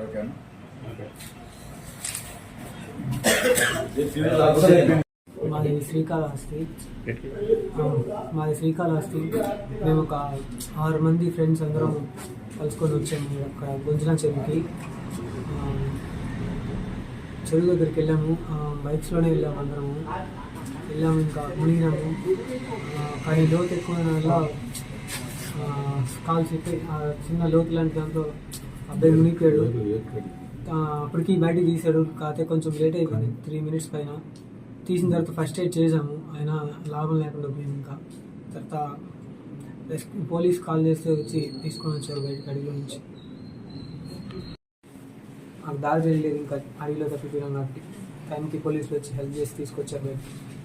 Okay. Okay. మాది శ్రీకాళహస్తి. మాది శ్రీకాళహస్తి. మేము ఒక ఆరు మంది ఫ్రెండ్స్ అందరం కలుసుకొని వచ్చాము అక్కడ గుంజన చెరువుకి. చెరువు దగ్గరికి వెళ్ళాము. బైక్స్లోనే వెళ్ళాము అందరము. వెళ్ళాము ఇంకా మునిగినాము. కానీ లోతు ఎక్కువ వల్ల కాల్ చెప్పి చిన్న లోతు లాంటి దాంట్లో అబ్బాయి మునిగిపోయాడు. అప్పటికి బయట తీసాడు కాకపోతే కొంచెం లేట్ అయిపోయింది. త్రీ మినిట్స్ పైన. తీసిన తర్వాత ఫస్ట్ ఎయిడ్ చేసాము అయినా లాభం లేకుండా పోయింది ఇంకా. తర్వాత పోలీస్ కాల్ చేస్తే వచ్చి తీసుకొని వచ్చారు బయట అడవిలో నుంచి. నాకు దారి తెలియలేదు. ఇంకా అడవిలో తప్పిపోయినాం కాబట్టి. టైంకి పోలీసులు వచ్చి హెల్ప్ చేసి తీసుకొచ్చారు బయటకి